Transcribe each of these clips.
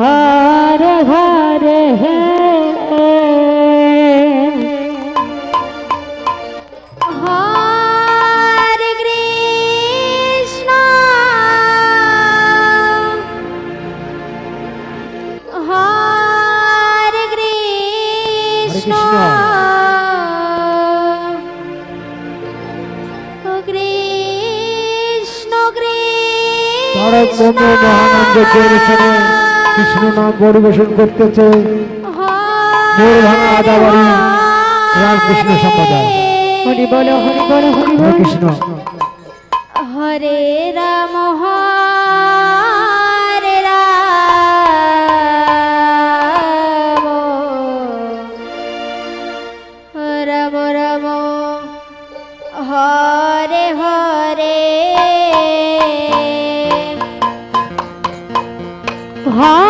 হরে হরে হরে কৃষ্ণ। হরে কৃষ্ণ। কৃষ্ণ তারা কোন মহানন্দ পরিবেশনে কৃষ্ণ নাম পরিবেশন করতেছে আদাবাড়ি রামকৃষ্ণ সম্প্রদায়। হরি বল হরি বল হরি হরে বল কৃষ্ণ। হরে রাম হরে রাম। রাম রাম হরে হরে। হরে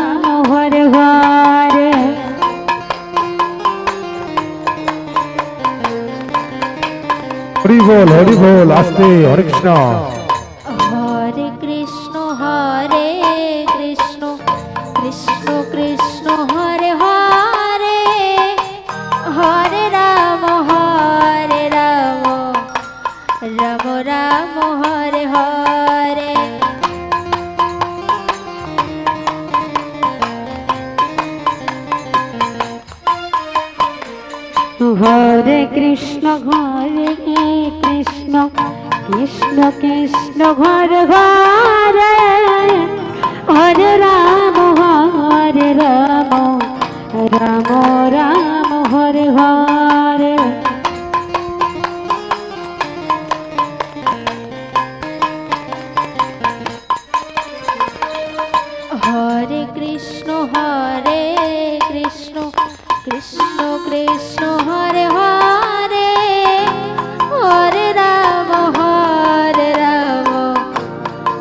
হরি বল হরি বল আস্তে হরে কৃষ্ণ কৃষ্ণ কৃষ্ণ কৃষ্ণ ঘর ঘর। হরে রাম হরে রাম রাম রাম হরে হরে।